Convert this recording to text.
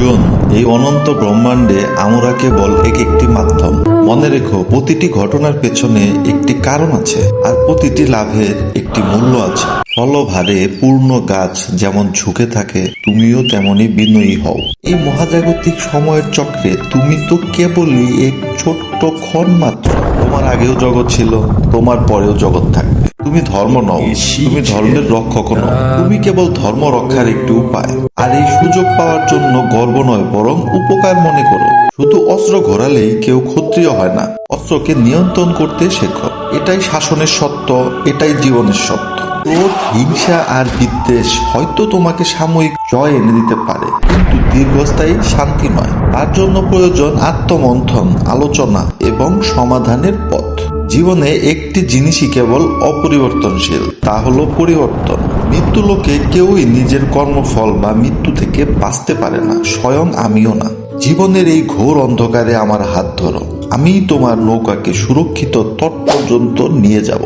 অর্জুন, এই অনন্ত ব্রহ্মাণ্ডে আমরা কেবল এক একটি মাধ্যম। মনে রেখো, প্রতিটি ঘটনার পেছনে একটি কারণ আছে, আর প্রতিটি লাভের একটি মূল্য আছে। ফলভারে পূর্ণ গাছ যেমন ঝুঁকে থাকে, তুমিও তেমনি বিনয়ী হও। এই মহাজাগতিক সময়ের চক্রে তুমি তো কেবলই এক ছোট্ট ক্ষণ মাত্র। তোমার আগেও জগৎ ছিল, তোমার পরেও জগৎ থাকবে। তুমি ধর্ম নও তুমি ধর্মের রক্ষক নও। তুমি কেবল ধর্ম রক্ষার একটি উপায়। আর এই সুযোগ পাওয়ার জন্য গর্ব নয় বরং উপকার মনে করো। শুধু অস্ত্র ঘোরালেই কেউ ক্ষত্রিয় হয় না অস্ত্রকে নিয়ন্ত্রণ করতে শেখো। এটাই শাসনের সত্য এটাই জীবনের সত্য। ক্রোধ হিংসা আর বিদ্বেষ হয়তো তোমাকে সাময়িক জয় এনে দিতে পারে কিন্তু দীর্ঘস্থায়ী শান্তি নয়। তার জন্য প্রয়োজন আত্মমন্থন আলোচনা এবং সমাধানের পথ। জীবনে একটি জিনিসই কেবল অপরিবর্তনশীল, তা হলো পরিবর্তন। মৃত্যু লোকে কেউই নিজের কর্মফল বা মৃত্যু থেকে বাঁচতে পারে না, স্বয়ং আমিও না। জীবনের এই ঘোর অন্ধকারে আমার হাত ধরো। আমি তোমার নৌকাকে সুরক্ষিত তট পর্যন্ত নিয়ে যাব।